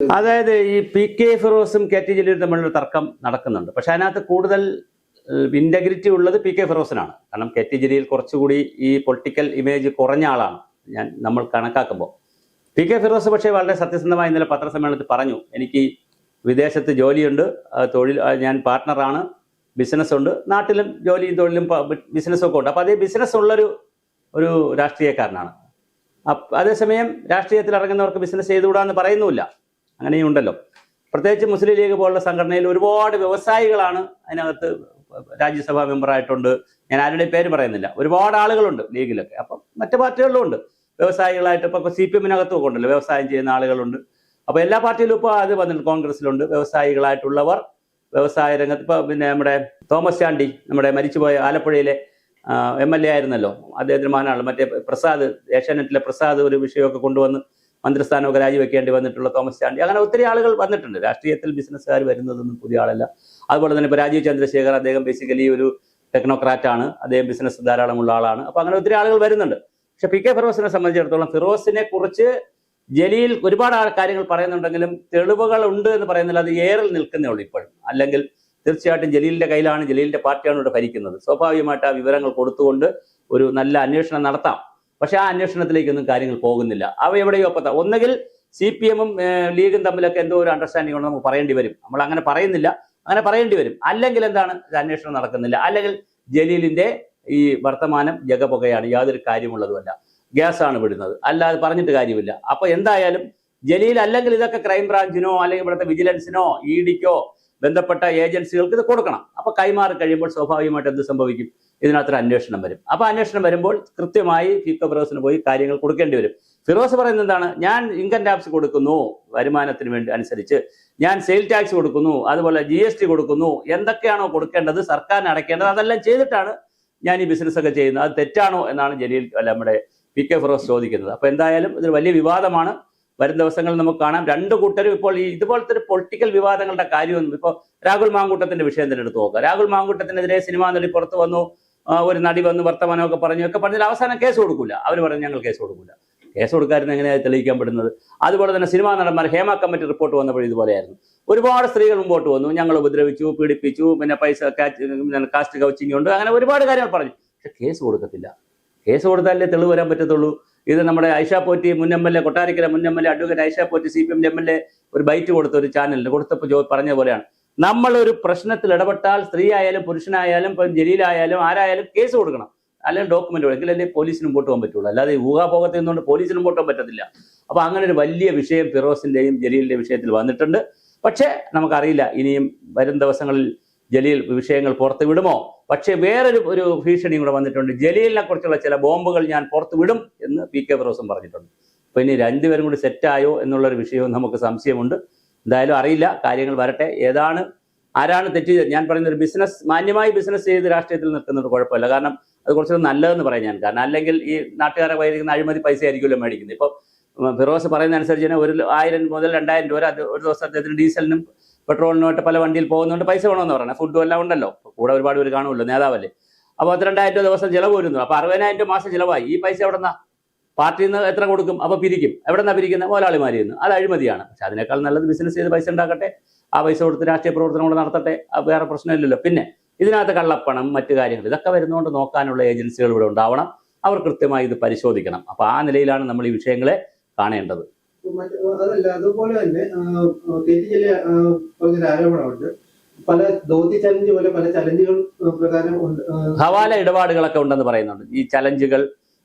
അതായത് ഈ P K ഫിറോസും കെ ടി ജലീലും തമ്മിലുള്ള തർക്കം നടക്കുന്നുണ്ട്. പക്ഷെ അതിനകത്ത് കൂടുതൽ ഇന്റഗ്രിറ്റി ഉള്ളത് പി കെ ഫിറോസിനാണ്. കാരണം കെ ടി ജലീൽ കുറച്ചുകൂടി ഈ പൊളിറ്റിക്കൽ ഇമേജ് കുറഞ്ഞ ആളാണ്. ഞാൻ നമ്മൾ കണക്കാക്കുമ്പോൾ. പി കെ ഫിറോസ് പക്ഷേ വളരെ സത്യസന്ധമായി ഇന്നലെ പത്രസമ്മേളനത്തിൽ പറഞ്ഞു എനിക്ക് വിദേശത്ത് ജോലിയുണ്ട് തൊഴിൽ ഞാൻ പാർട്ട്ണറാണ് ബിസിനസ്സുണ്ട് നാട്ടിലും ജോലിയും തൊഴിലും ബിസിനസ്സൊക്കെ ഉണ്ട്. അപ്പോൾ അതേ ബിസിനസ് ഉള്ളൊരു ഒരു രാഷ്ട്രീയക്കാരനാണ്. അതേസമയം രാഷ്ട്രീയത്തിൽ ഇറങ്ങുന്നവർക്ക് ബിസിനസ് ചെയ്തുകൂടാന്ന് പറയുന്നുമില്ല. അങ്ങനെയും ഉണ്ടല്ലോ. പ്രത്യേകിച്ച് മുസ്ലിം ലീഗ് പോലുള്ള സംഘടനയിൽ ഒരുപാട് വ്യവസായികളാണ് അതിനകത്ത് രാജ്യസഭാ മെമ്പറായിട്ടുണ്ട്. ഞാൻ ആരുടെയും പേര് പറയുന്നില്ല. ഒരുപാട് ആളുകളുണ്ട് ലീഗിലൊക്കെ. അപ്പം മറ്റു പാർട്ടികളിലും ഉണ്ട്. വ്യവസായികളായിട്ട് ഇപ്പം സി പി എമ്മിനകത്തും ഉണ്ടല്ലോ. വ്യവസായം ചെയ്യുന്ന ആളുകളുണ്ട്. അപ്പോൾ എല്ലാ പാർട്ടിയിലും ഇപ്പോൾ അത് വന്നിട്ടുണ്ട്. കോൺഗ്രസിലുണ്ട് വ്യവസായികളായിട്ടുള്ളവർ വ്യവസായ രംഗത്ത് ഇപ്പോൾ പിന്നെ നമ്മുടെ തോമസ് ചാണ്ടി നമ്മുടെ മരിച്ചുപോയ ആലപ്പുഴയിലെ എം എൽ എ ആയിരുന്നല്ലോ. അദ്ദേഹത്തിന് മകനാണ് മറ്റേ പ്രസാദ് ഏഷ്യാനെറ്റിലെ പ്രസാദ് ഒരു വിഷയമൊക്കെ കൊണ്ടുവന്ന് മന്ത്രിസ്ഥാനമൊക്കെ രാജിവെക്കേണ്ടി വന്നിട്ടുള്ള തോമസ് ചാണ്ടി. അങ്ങനെ ഒത്തിരി ആളുകൾ വന്നിട്ടുണ്ട്. രാഷ്ട്രീയത്തിൽ ബിസിനസ്സുകാർ വരുന്നതൊന്നും പുതിയ ആളല്ല. അതുപോലെ തന്നെ ഇപ്പോൾ രാജീവ് ചന്ദ്രശേഖർ അദ്ദേഹം ബേസിക്കലി ഒരു ടെക്നോക്രാറ്റ് ആണ്. അദ്ദേഹം ബിസിനസ് ധാരാളമുള്ള ആളാണ്. അപ്പോൾ അങ്ങനെ ഒത്തിരി ആളുകൾ വരുന്നുണ്ട്. പക്ഷെ പി കെ ഫിറോസിനെ സംബന്ധിച്ചിടത്തോളം ഫിറോസിനെ കുറിച്ച് ജലീൽ ഒരുപാട് ആ കാര്യങ്ങൾ പറയുന്നുണ്ടെങ്കിലും തെളിവുകൾ ഉണ്ട് എന്ന് പറയുന്നില്ല. അത് ഏറിൽ നിൽക്കുന്നേ ഉള്ളൂ ഇപ്പോഴും. അല്ലെങ്കിൽ തീർച്ചയായിട്ടും ജലീലിന്റെ കയ്യിലാണ് ജലീലിന്റെ പാർട്ടിയാണ് ഇവിടെ ഭരിക്കുന്നത്. സ്വാഭാവികമായിട്ട് ആ വിവരങ്ങൾ കൊടുത്തുകൊണ്ട് ഒരു നല്ല അന്വേഷണം നടത്താം. പക്ഷെ ആ അന്വേഷണത്തിലേക്കൊന്നും കാര്യങ്ങൾ പോകുന്നില്ല. അവ എവിടെയോ പത്ത ഒന്നുകിൽ സി പി എമ്മും ലീഗും തമ്മിലൊക്കെ എന്തോ ഒരു അണ്ടർസ്റ്റാൻഡിംഗ് ഉണ്ടോ നമുക്ക് പറയേണ്ടി വരും. നമ്മൾ അങ്ങനെ പറയുന്നില്ല. അങ്ങനെ പറയേണ്ടി വരും. അല്ലെങ്കിൽ എന്താണ്? അന്വേഷണം നടക്കുന്നില്ല. അല്ലെങ്കിൽ ജലീലിന്റെ ഈ വർത്തമാനം ജഗപുകയാണ്. യാതൊരു കാര്യമുള്ളതുമല്ല. ഗ്യാസ് ആണ് വിടുന്നത്. അല്ലാതെ പറഞ്ഞിട്ട് കാര്യമില്ല. അപ്പൊ എന്തായാലും ജലീൽ അല്ലെങ്കിൽ ഇതൊക്കെ ക്രൈംബ്രാഞ്ചിനോ അല്ലെങ്കിൽ ഇവിടുത്തെ വിജിലൻസിനോ ഇ ഡിക്കോ ബന്ധപ്പെട്ട ഏജൻസികൾക്ക് ഇത് കൊടുക്കണം. അപ്പൊ കൈമാറി കഴിയുമ്പോൾ സ്വാഭാവികമായിട്ട് എന്ത് സംഭവിക്കും? ഇതിനകത്തൊരു അന്വേഷണം വരും. അപ്പൊ അന്വേഷണം വരുമ്പോൾ കൃത്യമായി ഫിക്കോ ഫിറോസിന് പോയി കാര്യങ്ങൾ കൊടുക്കേണ്ടി വരും. ഫിറോസ് പറയുന്നത് എന്താണ്? ഞാൻ ഇൻകം ടാക്സ് കൊടുക്കുന്നു വരുമാനത്തിന് വേണ്ടി അനുസരിച്ച്. ഞാൻ സെയിൽ ടാക്സ് കൊടുക്കുന്നു അതുപോലെ ജി എസ് ടി കൊടുക്കുന്നു. എന്തൊക്കെയാണോ കൊടുക്കേണ്ടത് സർക്കാരിന് അടയ്ക്കേണ്ടത് അതെല്ലാം ചെയ്തിട്ടാണ് ഞാൻ ഈ ബിസിനസ് ഒക്കെ ചെയ്യുന്നത്. അത് തെറ്റാണോ എന്നാണ് ജലീൽ അല്ല നമ്മുടെ പി കെ ഫിറോസ് ചോദിക്കുന്നത്. അപ്പൊ എന്തായാലും ഇതൊരു വലിയ വിവാദമാണ്. വരും ദിവസങ്ങളിൽ നമുക്ക് കാണാം. രണ്ട് കൂട്ടരും ഇപ്പോൾ ഈ ഇതുപോലത്തെ ഒരു പൊളിറ്റിക്കൽ വിവാദങ്ങളുടെ കാര്യമൊന്നും ഇപ്പോൾ രാഹുൽ മാങ്കൂട്ടത്തിന്റെ വിഷയം തന്നെ എടുത്ത് നോക്കുക രാഹുൽ മാങ്കൂട്ടത്തിനെതിരെ സിനിമാ നടി പുറത്തു വന്നു. ഒരു നടി വന്ന് വർത്തമാനമൊക്കെ പറഞ്ഞു ഒക്കെ പറഞ്ഞാൽ അവസാനം കേസ് കൊടുക്കില്ല അവർ പറഞ്ഞു ഞങ്ങൾ കേസ് കൊടുക്കില്ല കേസ് കൊടുക്കാരുന്ന് എങ്ങനെയാണ് തെളിയിക്കാൻ പെടുന്നത് അതുപോലെ തന്നെ സിനിമാ നടന്മാർ ഹേമ കമ്മിറ്റി റിപ്പോർട്ട് വന്നപ്പോൾ ഇതുപോലെയായിരുന്നു. ഒരുപാട് സ്ത്രീകൾ മുമ്പോട്ട് വന്നു ഞങ്ങൾ ഉപദ്രവിച്ചു പീഡിപ്പിച്ചു പിന്നെ പൈസ കാസ്റ്റ് കൗച്ചിങ് ഉണ്ട് അങ്ങനെ ഒരുപാട് കാര്യങ്ങൾ പറഞ്ഞു. പക്ഷെ കേസ് കൊടുക്കത്തില്ല. കേസ് കൊടുത്താലേ തെളിവ് വരാൻ പറ്റത്തുള്ളൂ. ഇത് നമ്മുടെ ഐഷ പോറ്റി മുൻ എം എൽ എ കൊട്ടാരക്കര മുൻ M L A advocate Aisha Potty C P M M L A ഒരു ബൈറ്റ് കൊടുത്ത ഒരു ചാനലിന് കൊടുത്തപ്പോൾ പറഞ്ഞ പോലെയാണ്. നമ്മൾ ഒരു പ്രശ്നത്തിൽ ഇടപെട്ടാൽ സ്ത്രീ ആയാലും പുരുഷനായാലും ഇപ്പം ജലീലായാലും ആരായാലും കേസ് കൊടുക്കണം. അല്ലെങ്കിൽ ഡോക്യുമെന്റ് എങ്കിലല്ലേ പോലീസിന് മുമ്പോട്ട് പോകാൻ പറ്റുള്ളൂ. അല്ലാതെ ഈ ഊഹാപോകത്തിൽ നിന്നുകൊണ്ട് പോലീസിന് മുമ്പോട്ട് പോകാൻ പറ്റത്തില്ല. അപ്പൊ അങ്ങനെ ഒരു വലിയ വിഷയം ഫിറോസിന്റെയും ജലീലിന്റെയും വിഷയത്തിൽ വന്നിട്ടുണ്ട്. പക്ഷേ നമുക്കറിയില്ല ഇനിയും വരും ദിവസങ്ങളിൽ ജലീൽ വിഷയങ്ങൾ പുറത്ത് വിടുമോ? പക്ഷേ വേറൊരു ഒരു ഭീഷണിയും കൂടെ വന്നിട്ടുണ്ട്. ജലീലിനെ കുറിച്ചുള്ള ചില ബോംബുകൾ ഞാൻ പുറത്ത് വിടും എന്ന് പി കെ ഫിറോസും പറഞ്ഞിട്ടുണ്ട്. അപ്പൊ ഇനി രണ്ടുപേരും കൂടി സെറ്റായോ എന്നുള്ളൊരു വിഷയവും നമുക്ക് സംശയമുണ്ട്. എന്തായാലും അറിയില്ല. കാര്യങ്ങൾ വരട്ടെ. ഏതാണ് ആരാണ് തെറ്റ് ചെയ്തത്? ഞാൻ പറയുന്ന ഒരു ബിസിനസ് മാന്യമായി ബിസിനസ് ചെയ്ത് രാഷ്ട്രീയത്തിൽ നിൽക്കുന്നത് കുഴപ്പമില്ല. കാരണം അത് കുറച്ചുകൂടെ നല്ലതെന്ന് പറയാം ഞാൻ. കാരണം അല്ലെങ്കിൽ ഈ നാട്ടുകാരെ കയ്യിരിക്കുന്ന അഴിമതി പൈസ ആയിരിക്കുമല്ലോ മേടിക്കുന്നത്. ഇപ്പോൾ ഫിറോസ് പറയുന്ന അനുസരിച്ച് തന്നെ ഒരു ആയിരം മുതൽ രണ്ടായിരം രൂപ അത് ഒരു ദിവസം അദ്ദേഹത്തിന് ഡീസലിനും പെട്രോളിനുമായിട്ട് പല വണ്ടിയിൽ പോകുന്നതുകൊണ്ട് പൈസ വേണമെന്ന് പറയുന്നത് ഫുഡും എല്ലാം ഉണ്ടല്ലോ. കൂടെ ഒരുപാട് പേര് കാണുമല്ലോ നേതാവല്ലേ. അപ്പോൾ പത്തിരണ്ടായിരം രൂപ ദിവസം ചിലവ് വരുന്നു. അപ്പോൾ അറുപതിനായിരം രൂപ മാസം ചിലവായി. ഈ പൈസ എവിടെ നിന്നാ പാർട്ടിയിൽ നിന്ന് എത്ര കൊടുക്കും? അപ്പോൾ പിരിക്കും. എവിടെ നിന്നാ പിരിക്കുന്നത് മുതലാളിമാരിൽ നിന്ന് അത് അഴിമതിയാണ്. പക്ഷെ അതിനേക്കാൾ നല്ലത് ബിസിനസ് ചെയ്ത് പൈസ ഉണ്ടാക്കട്ടെ. ആ പൈസ കൊടുത്ത് രാഷ്ട്രീയ പ്രവർത്തനം കൂടെ നടത്തട്ടെ. വേറെ പ്രശ്നമില്ലല്ലോ. പിന്നെ ഇതിനകത്ത് കള്ളപ്പണം മറ്റു കാര്യങ്ങൾ ഇതൊക്കെ വരുന്നതുകൊണ്ട് നോക്കാനുള്ള ഏജൻസികൾ ഇവിടെ ഉണ്ടാവണം. അവർ കൃത്യമായി ഇത് പരിശോധിക്കണം. അപ്പൊ ആ നിലയിലാണ് നമ്മൾ ഈ വിഷയങ്ങളെ കാണേണ്ടത്. അതല്ല അതുപോലെ തന്നെ ആരോപണമുണ്ട്. പല ധോത്തി ചലഞ്ച് പോലെ പല ചലഞ്ചുകൾ പ്രകാരം ഹവാല ഇടപാടുകളൊക്കെ ഉണ്ടെന്ന് പറയുന്നുണ്ട്. ഈ ചലഞ്ചുകൾ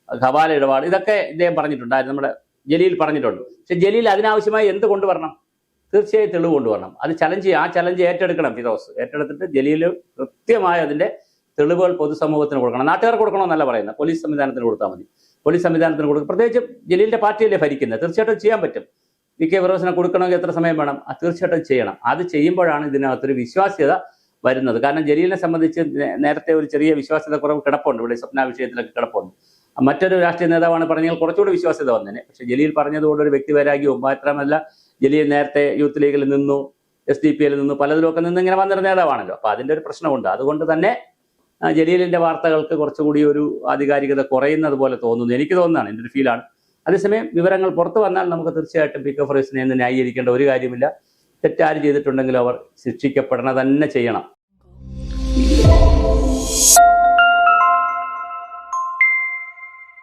ഹവാല ഇടപാട്. ഇതൊക്കെ ഇദ്ദേഹം പറഞ്ഞിട്ടുണ്ട് ആര് നമ്മുടെ ജലീൽ പറഞ്ഞിട്ടുണ്ട്. പക്ഷെ ജലീൽ അതിനാവശ്യമായി എന്ത് കൊണ്ടുവരണം? തീർച്ചയായും തെളിവ് കൊണ്ടുവരണം. അത് ചലഞ്ച് ആ ചലഞ്ച് ഏറ്റെടുക്കണം ഫിറോസ്. ഏറ്റെടുത്തിട്ട് ജലീൽ കൃത്യമായ അതിന്റെ തെളിവുകൾ പൊതുസമൂഹത്തിന് കൊടുക്കണം. നാട്ടുകാർക്ക് കൊടുക്കണമെന്നല്ല പറയുന്നത്. പോലീസ് സംവിധാനത്തിന് കൊടുത്താൽ മതി. പോലീസ് സംവിധാനത്തിന് കൊടുക്കും പ്രത്യേകിച്ച് ജലീലിന്റെ പാർട്ടിയല്ലേ ഭരിക്കുന്നത്? തീർച്ചയായിട്ടും ചെയ്യാൻ പറ്റും. വി കെ ഫിറോസിനെ കൊടുക്കണമെങ്കിൽ എത്ര സമയം വേണം? അത് തീർച്ചയായിട്ടും ചെയ്യണം. അത് ചെയ്യുമ്പോഴാണ് ഇതിനകത്തൊരു വിശ്വാസ്യത വരുന്നത്. കാരണം ജലീലിനെ സംബന്ധിച്ച് നേരത്തെ ഒരു ചെറിയ വിശ്വാസ്യത കുറവ് കിടപ്പുണ്ട്. ഇവിടെ സ്വപ്ന വിഷയത്തിലൊക്കെ കിടപ്പുണ്ട്. മറ്റൊരു രാഷ്ട്രീയ നേതാവാണ് പറഞ്ഞാൽ കുറച്ചുകൂടി വിശ്വാസ്യത വന്നേനെ. പക്ഷെ ജലീൽ പറഞ്ഞതുകൊണ്ട് ഒരു വ്യക്തിവൈരാഗ്യവും മാത്രമല്ല ജലീൽ നേരത്തെ യൂത്ത് ലീഗിൽ നിന്നു എസ് ഡി പി എൽ നിന്നു പലതിലൊക്കെ നിന്ന് ഇങ്ങനെ വന്നൊരു നേതാവാണല്ലോ. അപ്പൊ അതിന്റെ ഒരു പ്രശ്നമുണ്ട്. അതുകൊണ്ട് തന്നെ ജലീലിന്റെ വാർത്തകൾക്ക് കുറച്ചുകൂടി ഒരു ആധികാരികത കുറയുന്നത് പോലെ തോന്നുന്നു. എനിക്ക് തോന്നുന്നതാണ് എന്റെ ഒരു ഫീലാണ് അതേസമയം വിവരങ്ങൾ പുറത്തു വന്നാൽ നമുക്ക് തീർച്ചയായിട്ടും പി കെ ഫറോസിനെ ന്യായീകരിക്കേണ്ട ഒരു കാര്യമില്ല. തെറ്റാര് ചെയ്തിട്ടുണ്ടെങ്കിലും അവർ ശിക്ഷിക്കപ്പെടണ തന്നെ ചെയ്യണം.